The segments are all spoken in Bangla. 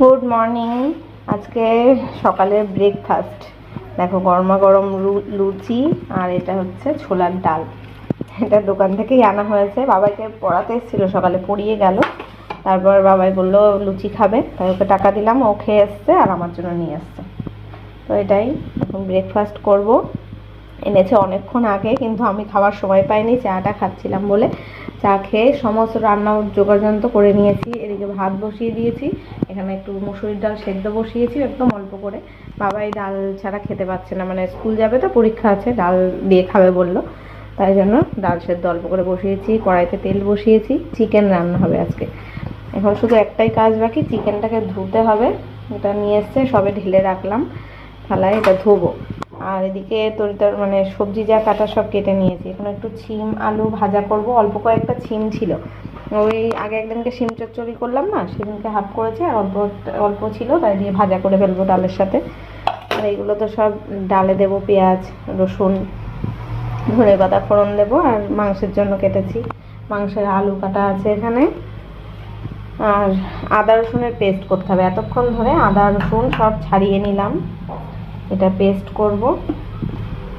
গুড মর্নিং আজকে সকালের ব্রেকফাস্ট দেখো গরমা গরম লুচি, আর এটা হচ্ছে ছোলার ডাল। এটা দোকান থেকেই আনা হয়েছে। বাবাকে পড়াতে এসেছিল, সকালে পড়িয়ে গেল। তারপর বাবাই বলল, লুচি খাবে। তাই ওকে টাকা দিলাম, ও খেয়ে এসছে আর আমার জন্য নিয়ে এসছে। তো এটাই এখন ব্রেকফাস্ট করব। এনেছে অনেকক্ষণ আগে, কিন্তু আমি খাওয়ার সময় পাইনি, চাটা খাচ্ছিলাম বলে। চা খেয়ে সমস্ত রান্না যোগাযন্ত করে নিয়েছি। এদিকে ভাত বসিয়ে দিয়েছি। এখানে একটু মুসুরির ডাল সেদ্ধ বসিয়েছি একদম অল্প করে। বাবাই ডাল ছাড়া খেতে পারছে না মানে স্কুল যাবে তো, পরীক্ষা আছে, ডাল দিয়ে খাবে বলল। তাই জন্য ডাল সেদ্ধ অল্প করে বসিয়েছি, কড়াইতে তেল বসিয়েছি, চিকেন রান্না হবে আজকে। এখন শুধু একটাই কাজ বাকি, চিকেনটাকে ধুতে হবে। এটা নিয়ে এসছে, সবে ঢেলে রাখলাম। থালায় এটা ধোবো। আর এদিকে তরিতর মানে সবজি যা কাটা সব কেটে নিয়েছি। এখন একটু ছিম, আলু ভাজা করব। অল্প কয়েকটা ছিম ছিল। ওই আগে একদিনকে শিম চচ্চড়ি করলাম না, সেদিনকে হাফ করেছি আর অল্প অল্প ছিল, তাই দিয়ে ভাজা করে ফেলব ডালের সাথে। আর এইগুলো তো সব ডালে দেবো পেঁয়াজ, রসুন, ধনে পাতা ফোড়ন দেবো আর মাংসের জন্য কেটেছি। মাংসের আলু কাটা আছে এখানে। আর আদা রসুনের পেস্ট করতে হবে। এতক্ষণ ধরে আদা রসুন সব ছাড়িয়ে নিলাম। এটা পেস্ট করব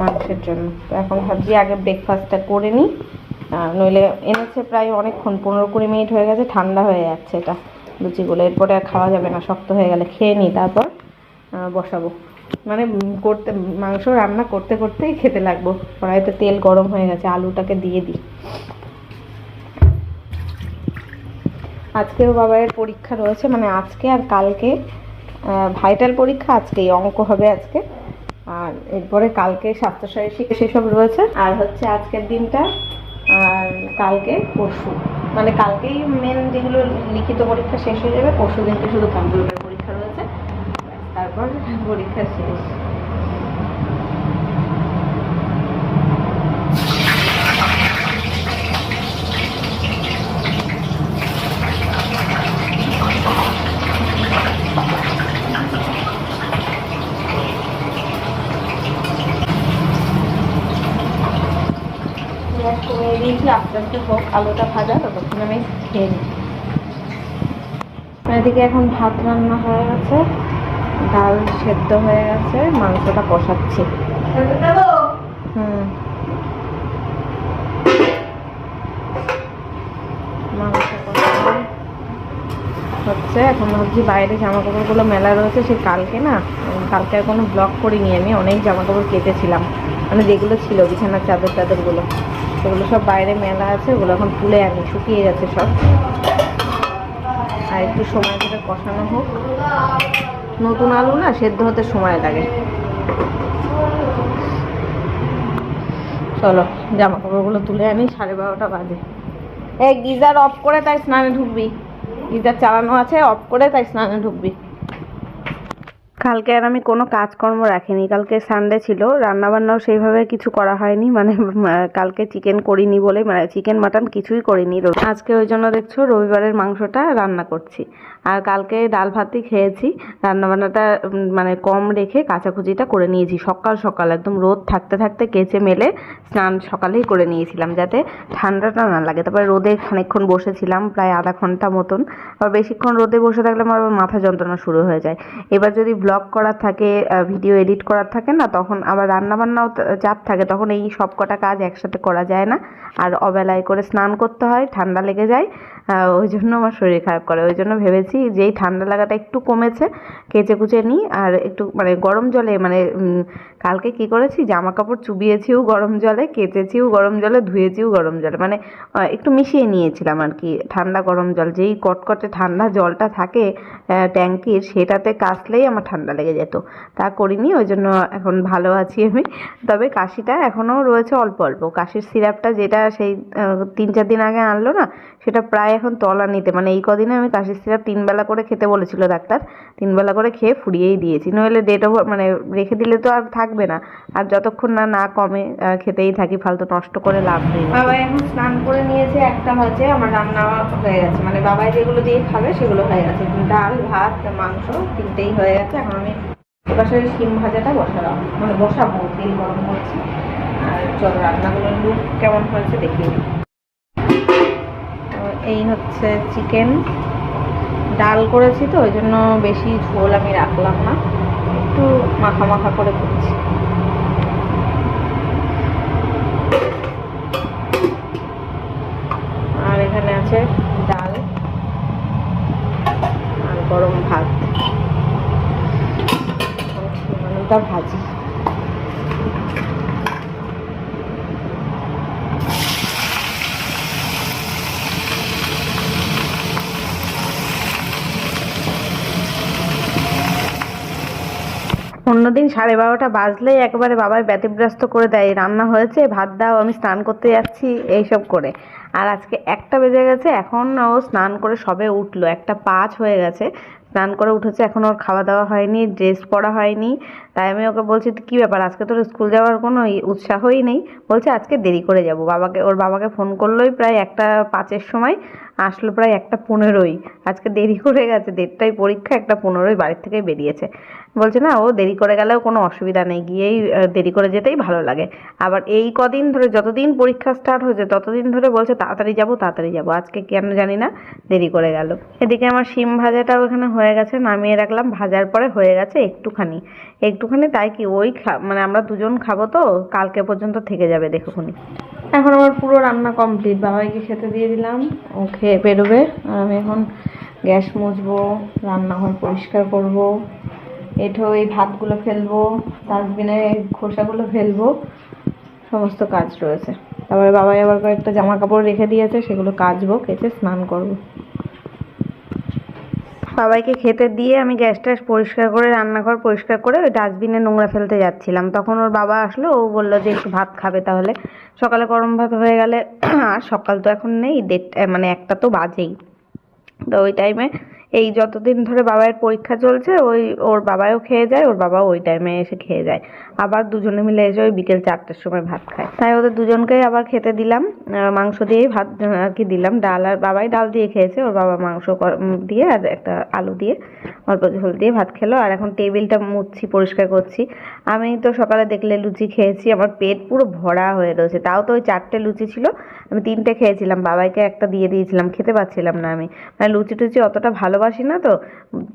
মাংসের জন্য। তো এখন ভাবছি আগে ব্রেকফাস্টটা করে নিই। নইলে এনেছে প্রায় অনেকক্ষণ, পনেরো কুড়ি মিনিট হয়ে গেছে, ঠান্ডা হয়ে যাচ্ছে এটা। লুচিগুলো এরপরে আর খাওয়া যাবে না, শক্ত হয়ে গেলে খেয়ে নিই তারপর বসাবো। মানে করতে, মাংস রান্না করতে করতেই খেতে লাগবো। কড়াইতে তেল গরম হয়ে গেছে, আলুটাকে দিয়ে দিই। আজকেও বাবার পরীক্ষা রয়েছে মানে আজকে আর কালকে ভাইটাল পরীক্ষা আজকেই অঙ্ক হবে আজকে। আর এরপরে কালকে স্বাস্থ্যসারী শিক্ষা সেসব রয়েছে। আর হচ্ছে আজকের দিনটা, আর কালকে পরশু। মানে কালকেই মেন যেগুলো লিখিত পরীক্ষা শেষ হয়ে যাবে, পরশু দিনকে শুধু কম্পিউটার পরীক্ষা রয়েছে। তারপর পরীক্ষা শেষ। গ্যাস কমিয়ে দিয়েছি আস্তে আস্তে হোক, আলুটা ভাজা, ততক্ষণ আমি খেয়ে নিই। এদিকে এখন ভাত রান্না হয়ে গেছে, ডাল সেদ্ধ হয়ে গেছে, মাংসটা কষাচ্ছি। হুম। হচ্ছে, এখন ভাবছি বাইরে জামা কাপড়গুলো মেলা রয়েছে সে কালকে না কালকে আর কোনো ব্লক করিনি আমি, অনেক জামা কাপড় কেটেছিলাম। মানে যেগুলো ছিল বিছানার চাদর টাদরগুলো সেগুলো সব বাইরে মেলা আছে, ওগুলো এখন তুলে আনি, শুকিয়ে গেছে সব। আর একটু সময় ধরে কষানো হোক। নতুন আলু না, সেদ্ধ হতে সময় লাগে। চলো জামা কাপড়গুলো তুলে আনি, সাড়ে বারোটা বাজে। এই গিজার অফ করে তাই স্নানে ঢুকবি। গিজার চালানো আছে, অফ করে তাই স্নানে ঢুকবি। কালকে আর আমি কোনো কাজকর্ম রাখিনি। কালকে সানডে ছিল, রান্নাবান্নাও সেইভাবে কিছু করা হয়নি মানে কালকে চিকেন করিনি বলে মানে চিকেন মাটন কিছুই করিনি আজকে ওই জন্য দেখছ রবিবারের মাংসটা রান্না করছি। আর কালকে ডাল ভাতই খেয়েছি। রান্নাবান্নাটা মানে কম রেখে কাচাকুচিটা করে নিয়েছি। সকাল সকাল একদম রোদ থাকতে থাকতে কেচে মেলে স্নান সকালেই করে নিয়েছিলাম যাতে ঠান্ডাটা না লাগে। তারপরে রোদে খানিকক্ষণ বসেছিলাম, প্রায় আধা ঘণ্টা মতন। আবার বেশিক্ষণ রোদে বসে থাকলে আমার মাথা যন্ত্রণা শুরু হয়ে যায়। এবার যদি ব্লগ করার থাকে ভিডিও এডিট করার থাকে না, তখন আবার রান্নাবান্নাও চাপ থাকে। তখন এই সব কটা কাজ একসাথে করা যায় না। আর অবেলায় করে স্নান করতে হয়, ঠান্ডা লেগে যায়। ওই জন্য আমার শরীর খারাপ করে। ওই জন্য ভেবেছি যেই ঠান্ডা লাগাটা একটু কমেছে, কেচে কুচে নিই, আর একটু মানে গরম জলে মানে কালকে কি করেছি জামা কাপড় চুবিয়েছিও গরম জলে, কেচেছিও গরম জলে, ধুয়েছিও গরম জলে মানে একটু মিশিয়ে নিয়েছিলাম আর কি, ঠান্ডা গরম জল। যেই কটকটে ঠান্ডা জলটা থাকে ট্যাঙ্কির, সেটাতে কাচলেই আমার ঠান্ডা লেগে যেত। তা করিনি, ওই জন্য এখন ভালো আছি আমি। তবে কাশিটা এখনও রয়েছে অল্প অল্প। কাশির সিরাপটা যেটা সেই তিন চার দিন আগে আনলো না, সেটা প্রায় এখন তলা নিতে। মানে এই কদিনে আমি কাশির সিরাপ তিন বেলা করে খেতে বলেছিল ডাক্তার, তিন বেলা করে খেয়ে ফুরিয়েই দিয়েছি। নইলে ডেট ওভার মানে রেখে দিলে তো আর থাকবে না। আর যতক্ষণ না না কমে খেতেই থাকি, ফালতু নষ্ট করে লাভ নেই। বাবা এখন স্নান করে নিয়েছে, একটা বাজে, আমার রান্না হয়ে গেছে। মানে বাবাই যেগুলো দিয়ে খাবে, সেগুলো হয়ে গেছে। ডাল, ভাত, মাংস তিনটেই হয়ে গেছে। এখন আমি সেই শিম ভাজাটা বসালাম। মানে বসাবো, তেল গরম করছি আর চলো রান্নাগুলোর লুক কেমন হয়েছে দেখিয়ে এই হচ্ছে চিকেন। ডাল করেছি তো, ওই জন্য বেশি ঝোল আমি রাখলাম না। একটু মাখা মাখা করে করছি। আর এখানে আছে ডাল আর গরম ভাত। ভাজি। অন্যদিন সাড়ে বারোটা বাজলেই একবারে বাবাই ব্যতিব্যস্ত করে দেয়, রান্না হয়েছে, ভাত দাও, আমি স্নান করতে যাচ্ছি, এইসব করে। আর আজকে একটা বেজে গেছে, এখন ও স্নান করে সবে উঠল, একটা পাঁচ হয়ে গেছে, স্নান করে উঠেছে, এখন ওর খাওয়া দাওয়া হয়নি, ড্রেস পরা হয়নি তাই আমি ওকে বলছি, কী ব্যাপার? আজকে তোর স্কুল যাওয়ার কোনো উৎসাহই নেই? বলছে, আজকে দেরি করে যাব। বাবাকে, ওর বাবাকে ফোন করলোই প্রায় একটা পাঁচের সময়, আসলো প্রায় একটা পনেরোই। আজকে দেরি করে গেছে, দেড়টায় পরীক্ষা, একটা পনেরোই বাড়ির থেকে বেরিয়েছে। বলছে, না, ও দেরি করে গেলেও কোনো অসুবিধা নেই, গিয়েই দেরি করে যেতেই ভালো লাগে। আবার এই কদিন ধরে যতদিন পরীক্ষা স্টার্ট হয়েছে, ততদিন ধরে বলছে, তাড়াতাড়ি যাব তাড়াতাড়ি যাব। আজকে কেন জানি না, দেরি করে গেল। এদিকে আমার শিম ভাজাটাও এখানে হয়ে গেছে, নামিয়ে রাখলাম। ভাজার পরে হয়ে গেছে একটুখানি। একটুখানি তাই কি ওই মানে আমরা দুজন খাব তো, কালকে পর্যন্ত থেকে যাবে দেখুনি এখন আমার পুরো রান্না কমপ্লিট বাবাইকে খেতে দিয়ে দিলাম, ও খেয়ে বেরোবে, আর আমি এখন গ্যাস মুছবো, রান্নাঘর পরিষ্কার করব, এঠো এই ভাতগুলো ফেলব ডাস্টবিনে খোসাগুলো ফেলব, সমস্ত কাজ রয়েছে। তারপরে বাবাই আবার কয়েকটা জামা কাপড় রেখে দিয়েছে, সেগুলো কাচবো, কেচে স্নান করব। বাবাইকে খেতে দিয়ে আমি গ্যাস ট্যাস পরিষ্কার করে, রান্নাঘর পরিষ্কার করে ওই ডাস্টবিনে নোংরা ফেলতে যাচ্ছিলাম। তখন ওর বাবা আসলো, ও বলল যে একটু ভাত খাবে তাহলে। সকালে গরম ভাত হয়ে গেলে, আর সকাল তো এখন নেই, দেড়টা মানে একটা তো বাজেই। তো ওই টাইমে এই যতদিন ধরে বাবার পরীক্ষা চলছে, ওই ওর বাবাও খেয়ে যায়, ওর বাবাও ওই টাইমে এসে খেয়ে যায়। আবার দুজনে মিলে এসে ওই বিকেল চারটের সময় ভাত খায়। তাই ওদের দুজনকেই আবার খেতে দিলাম। মাংস দিয়েই ভাত আর কি দিলাম। ডাল আর বাবাই ডাল দিয়ে খেয়েছে। ওর বাবা মাংস দিয়ে আর একটা আলু দিয়ে অল্প ঝোল দিয়ে ভাত খেলো। আর এখন টেবিলটা মুছছি পরিষ্কার করছি। আমি তো সকালে দেখলে লুচি খেয়েছি। আমার পেট পুরো ভরা হয়ে রয়েছে। তাও তো ওই চারটে লুচি ছিল। আমি তিনটে খেয়েছিলাম। বাবাইকে একটা দিয়ে দিয়েছিলাম। খেতে পাচ্ছিলাম না আমি। মানে লুচি টুচি অতটা ভালোবাসি না তো,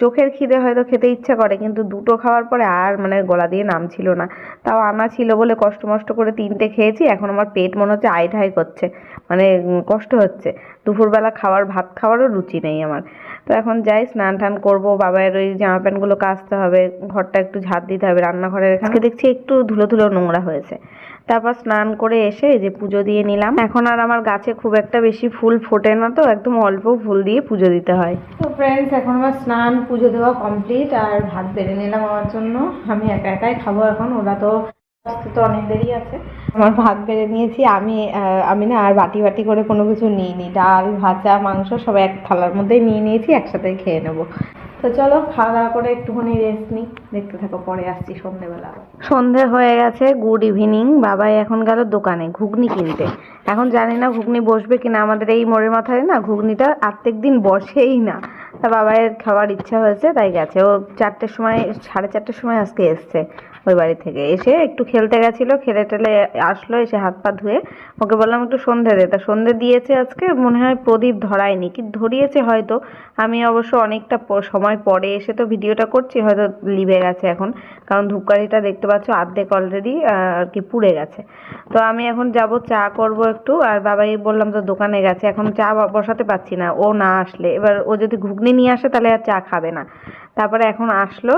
চোখের খিদে হয়তো খেতে ইচ্ছা করে, কিন্তু দুটো খাওয়ার পরে আর মানে গলা দিয়ে নাম ছিল না। তাও আনা ছিল বলে কষ্ট মষ্ট করে তিনটে খেয়েছি, এখন আমার পেট মনে হচ্ছে আই ঠাই করছে মানে কষ্ট হচ্ছে। দুপুরবেলা খাওয়ার, ভাত খাওয়ারও রুচি নেই আমার। তো এখন যাই, স্নান টান করব বাবার ওই জামা প্যান্টগুলো কাচতে হবে, ঘরটা একটু ঝাড় দিতে হবে, রান্নাঘরের এখানে। দেখছি একটু ধুলো ধুলো নোংরা হয়েছে। তারপর স্নান করে এসে এই যে পুজো দিয়ে নিলাম। এখন আর আমার গাছে খুব একটা বেশি ফুল ফোটে না তো, একদম অল্প ফুল দিয়ে পুজো দিতে হয়। তো ফ্রেন্ডস এখন আমার স্নান, পুজো দেওয়া কমপ্লিট আর ভাত বেড়ে নিলাম আমার জন্য। আমি একা একাই খাব এখন, ওরা তো তো অনেক দেরি আছে। আমার ভাত বেড়ে নিয়েছি, আমি আমি না আর বাটি বাটি করে কোনো কিছু নিইনি। ডাল, ভাজা, মাংস সব এক থালার মধ্যেই নিয়ে নিয়েছি একসাথে খেয়ে নেব। তো চলো খাওয়া দাওয়া করে একটুখানি রেস্ট নিই। দেখতে থাকো, পরে আসছি সন্ধেবেলা। সন্ধে হয়ে গেছে গুড ইভিনিং বাবাই এখন গেল দোকানে ঘুগনি কিনতে। এখন জানি না ঘুগনি বসবে কিনা, আমাদের এই মোড়ের মাথায় না ঘুগনিটা আর্থিক দিন বসেই না। তা বাবাইয়ের খাওয়ার ইচ্ছা হয়েছে, তাই গেছে। ও চারটের সময়, সাড়ে চারটের সময় আজকে এসছে। ওই বাড়ি থেকে। এসে একটু খেলতে গেছিল, খেলে টেলে আসলো, এসে হাত পা ধুয়ে ওকে বললাম একটু সন্ধে দে। তা সন্ধে দিয়েছে আজকে, মনে হয় প্রদীপ ধরায়নি, কি ধরিয়েছে হয়তো। আমি অবশ্য অনেকটা সময় পরে এসে তো ভিডিওটা করছি, হয়তো লিভে গেছে এখন। কারণ ধূপকাঠিটা দেখতে পাচ্ছ অর্ধেক অলরেডি আর কি পুড়ে গেছে। তো আমি এখন যাব, চা করব একটু, আর বাবাই বললাম তো দোকানে গেছে, এখন চা বসাতে পারছি না, ও না আসলে। এবার ও যদি ঘুগনি নিয়ে আসে তাহলে আর চা খাবে না। তারপরে এখন আসলো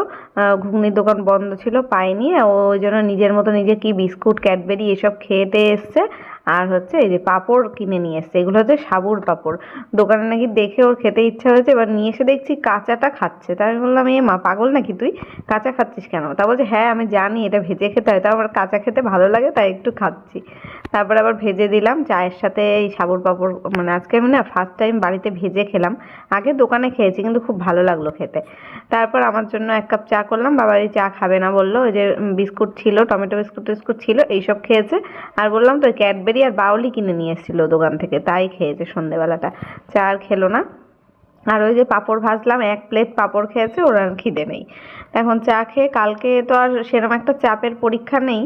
ঘুগনির দোকান বন্ধ ছিল পাইনি ও ওই জন্য নিজের মতো নিজে কি বিস্কুট ক্যাডবেরি এসব খেতে এসছে। আর হচ্ছে এই যে পাঁপড় কিনে নিয়ে এসছে, এগুলো হচ্ছে সাবুর পাঁপড়। দোকানে নাকি দেখে ওর খেতে ইচ্ছা হয়েছে, এবার নিয়ে এসে দেখছি কাঁচাটা খাচ্ছে। তাই আমি বললাম, এ মা, পাগল নাকি তুই? কাঁচা খাচ্ছিস কেন? তা বলছে হ্যাঁ আমি জানি, এটা ভেজে খেতে হয়। তা আমার কাঁচা খেতে ভালো লাগে, তাই একটু খাচ্ছি। তারপর আবার ভেজে দিলাম, চায়ের সাথে এই সাবুর পাঁপড় মানে আজকে আমি না ফার্স্ট টাইম বাড়িতে ভেজে খেলাম। আগে দোকানে খেয়েছি, কিন্তু খুব ভালো লাগল খেতে। তারপর আমার জন্য এক কাপ চা করলাম, বাবা এই চা খাবে না বলল, ওই যে বিস্কুট ছিল, টমেটো বিস্কুট টিস্কুট ছিল, এইসব খেয়েছে। আর বললাম তো ক্যাডবেরি আর বাউলি কিনে নিয়ে এসেছিল দোকান থেকে, তাই খেয়েছে সন্ধেবেলাটা। চা আর খেলো না। আর ওই যে পাঁপড় ভাজলাম, এক প্লেট পাঁপড় খেয়েছে, ওর আর খিদে নেই। এখন চা খেয়ে, কালকে তো আর সেরকম একটা চাপের পরীক্ষা নেই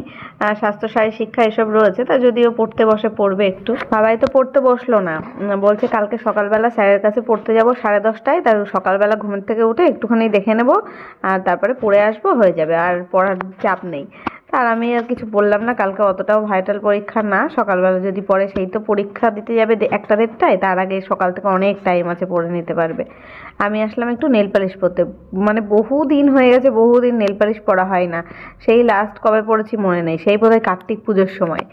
স্বাস্থ্যসারী শিক্ষা এসব রয়েছে, তা যদিও পড়তে বসে পড়বে একটু। বাবাই তো পড়তে বসল না বলছে কালকে সকালবেলা স্যারের কাছে পড়তে যাব সাড়ে দশটায় তার সকালবেলা ঘুমের থেকে উঠে একটুখানি দেখে নেব, আর তারপরে পড়ে আসব, হয়ে যাবে, আর পড়ার চাপ নেই। আর আমি আর কিছু বললাম না, কালকে অতটাও ভাইটাল পরীক্ষা না, সকালবেলা যদি পড়ে সেই তো পরীক্ষা দিতে যাবে একটা দেড়টায়, তার আগে সকাল থেকে অনেক টাইম আছে পড়ে নিতে পারবে। আমি আসলাম একটু নেল পালিশ পরতে। মানে বহু দিন হয়ে গেছে, বহু দিন নেল পালিশ পরা হয় না। সেই লাস্ট কবে পড়েছি মনে নেই। সেই বোধহয় কার্তিক পুজোর সময়।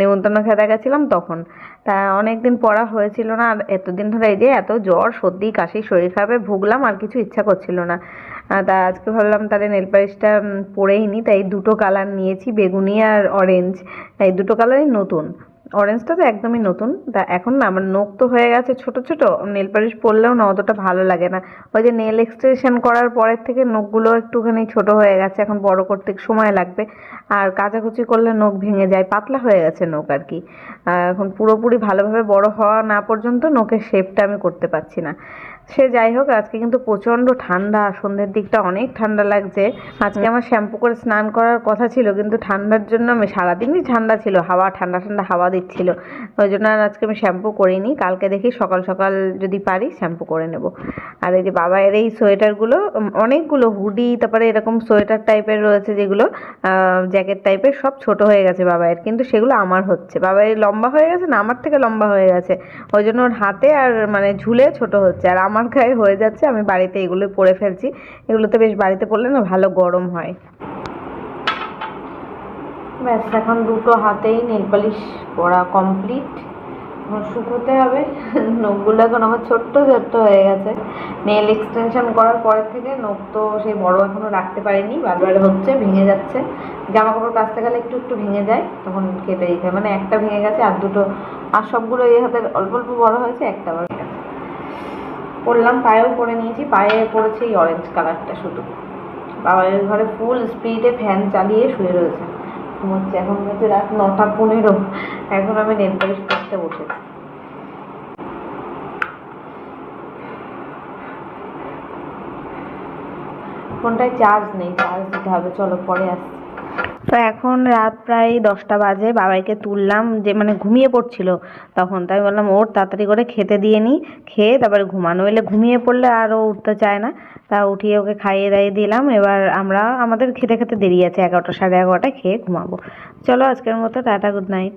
নেমন্তন্ন খেতে গেছিলাম তখন। তা অনেক দিন পড়া হয়েছিল না, আর এতদিন ধরে এই যে এত জ্বর, সর্দি, কাশি, শরীর খারাপে ভুগলাম, আর কিছু ইচ্ছা করছিল না। তা আজকে ভাবলাম তাহলে নেল পালিশটা পরেই নি। তাই দুটো কালার নিয়েছি, বেগুনি আর অরেঞ্জ এই দুটো কালারই নতুন। অরেঞ্জটা তো একদমই নতুন। তা এখন না আমার নখ তো হয়ে গেছে ছোট ছোট নেল পালিশ পরলেও না অতটা ভালো লাগে না। ওই যে নেল এক্সটেনশন করার পরের থেকে নখগুলো একটুখানি ছোট হয়ে গেছে, এখন বড় করতে সময় লাগবে। আর কাচাকুচি করলে নখ ভেঙে যায়, পাতলা হয়ে গেছে নখ আর কি। এখন পুরোপুরি ভালোভাবে বড় হওয়া না পর্যন্ত নখের শেপটা আমি করতে পারছি না। সে যাই হোক আজকে কিন্তু প্রচণ্ড ঠান্ডা সন্ধ্যের দিকটা অনেক ঠান্ডা লাগছে। আজকে আমার শ্যাম্পু করে স্নান করার কথা ছিল কিন্তু ঠান্ডার জন্য আমি সারাদিনই ঠান্ডা ছিল হাওয়া ঠান্ডা ঠান্ডা হাওয়া দিচ্ছিল। ওই জন্য আর আজকে আমি শ্যাম্পু করিনি কালকে দেখি সকাল সকাল যদি পারি শ্যাম্পু করে নেব। আর এই যে বাবায়ের এই সোয়েটারগুলো অনেকগুলো হুডি তারপরে এরকম সোয়েটার টাইপের রয়েছে যেগুলো জ্যাকেট টাইপের সব ছোট হয়ে গেছে বাবায়ের কিন্তু সেগুলো আমার হচ্ছে। বাবায়ের লম্বা হয়ে গেছে না আমার থেকে লম্বা হয়ে গেছে। ওই জন্য ওর হাতে আর মানে ঝুলে ছোট হচ্ছে। আর আমার গায়ে হয়ে যাচ্ছে, আমি বাড়িতে এগুলো পরে ফেলছি। এগুলোতে বেশ বাড়িতে পরলে না ভালো গরম হয়। ব্যাস, এখন দুটো হাতেই নেল পালিশ পরা কমপ্লিট শুকোতে হবে, নখগুলো এখন আমার ছোট্ট ছোট্ট হয়ে গেছে। নেল এক্সটেনশন করার পরের থেকে নখ তো সেই বড় এখনও রাখতে পারিনি, বারবার হচ্ছে, ভেঙে যাচ্ছে। জামা কাপড় কাচতে গেলে একটু একটু ভেঙে যায়, তখন কেটে দিতে মানে একটা ভেঙে গেছে আর দুটো, আর সবগুলো এই হাতের অল্প অল্প বড় হয়েছে, একটা গেছে। পরলাম, পায়েও পরে নিয়েছি, পায়ে পড়েছে এই অরেঞ্জ কালারটা শুধু। বাবার ঘরে ফুল স্পিডে ফ্যান চালিয়ে শুয়ে রয়েছে। ঘুমোচ্ছে এখন হচ্ছে রাত নটা পনেরো। এখন আমি নেল পালিশ করতে বসেছি। ফোনটায় চার্জ নেই চার্জ দিতে হবে। চলো, পরে আসছি। তো এখন রাত প্রায় দশটা বাজে, বাবাইকে তুললাম, যে মানে ঘুমিয়ে পড়ছিল তখন। তাই বললাম, ওর তাড়াতাড়ি করে খেতে দিয়ে নিই খেয়ে তারপরে ঘুমানো। এলে ঘুমিয়ে পড়লে আর ও উঠতে চায় না। তা উঠিয়ে ওকে খাইয়ে দাইয়ে দিলাম। এবার আমরা, আমাদের খেতে খেতে দেরি আছে, এগারোটা সাড়ে এগারোটা খেয়ে ঘুমাবো। চলো আজকের মতো, টাটা, গুড নাইট।